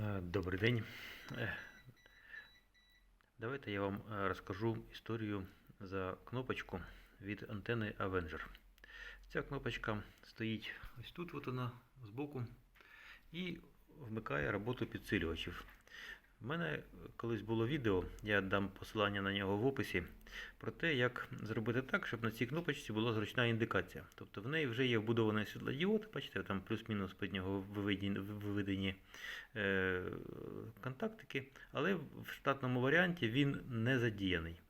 Е, Добрий день. Е, Давайте я вам е, розкажу історію за кнопочку від антени Avenger. Ця кнопочка стоїть ось тут, от вона збоку, і вмикає роботу підсилювачів. У мене колись було відео, я дам посилання на нього в описі, про те, як зробити так, щоб на цій кнопочці була зручна індикація. Тобто в неї вже є вбудований світлодіод, бачите, там плюс-мінус під нього виведені, е, контактики, але в штатному варіанті він не задіяний.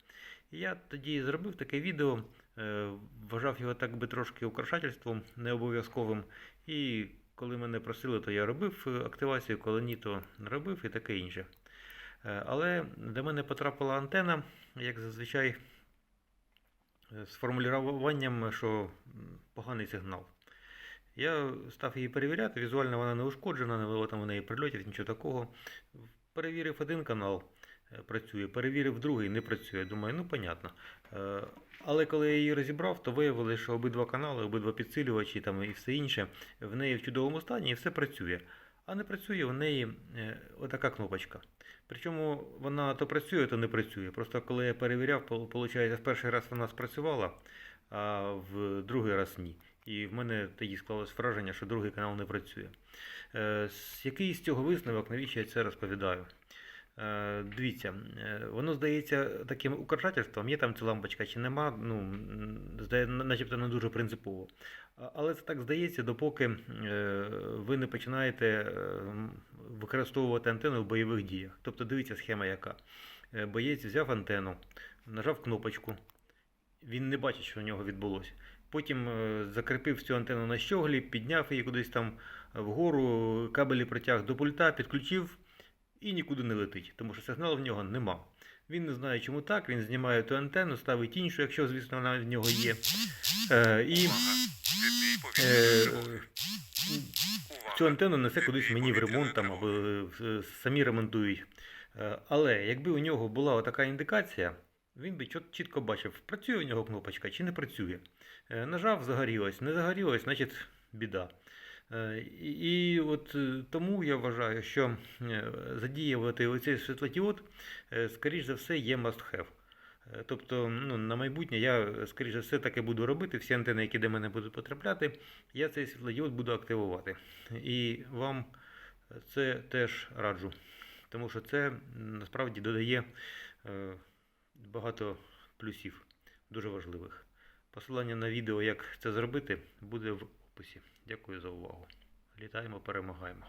І я тоді зробив таке відео, е, вважав його так би трошки украшательством, не обов'язковим. І коли мене просили, то я робив е, активацію, коли ні, то робив і таке інше. Е, Але до мене потрапила антена, як зазвичай, е, з формулюванням, що поганий сигнал. Я став її перевіряти, візуально вона не ушкоджена, не було там у неї прильотів, нічого такого. Перевірив один канал, е, працює, перевірив другий, не працює. Думаю, ну понятно. Але коли я її розібрав, то виявилося, що обидва канали, обидва підсилювачі там і все інше в неї в чудовому стані і все працює. А не працює в неї е, отака кнопочка. Причому вона то працює, то не працює. Просто коли я перевіряв, виходить, в перший раз вона спрацювала, а в другий раз ні. І в мене тоді склалось враження, що другий канал не працює. Е, Який з цього висновок, навіщо я це розповідаю? Е, Дивіться, е, воно здається таким украшательством, є там ця лампочка чи нема, ну, м, здає, начебто не дуже принципово. Але це так здається, допоки е, ви не починаєте використовувати антенну в бойових діях. Тобто дивіться схема яка. Боєць взяв антенну, нажав кнопочку, він не бачить, що у нього відбулося. Потім закріпив цю антенну на щоглі, підняв її кудись там вгору, кабелі притяг до пульта, підключив і нікуди не летить, тому що сигналу в нього нема. Він не знає, чому так, він знімає ту антенну, ставить іншу, якщо, звісно, вона в нього є. Е, і е, цю антенну несе кудись мені в ремонт там, або е, самі ремонтують. Е, Але якби у нього була така індикація, він би чітко бачив, працює у нього кнопочка чи не працює. Е, Нажав, загорілось, не загорілось, значить біда. Е, І, от е, тому я вважаю, що е, задіювати оцей світлодіод, скоріш за все, є must have. Е, Тобто, ну, на майбутнє я, скоріш за все, таке буду робити. Всі антени, які до мене будуть потрапляти, я цей світлодіод буду активувати. І вам це теж раджу. Тому що це насправді додає багато плюсів, дуже важливих. Посилання на відео, як це зробити, буде в описі. Дякую за увагу. Літаємо, перемагаємо.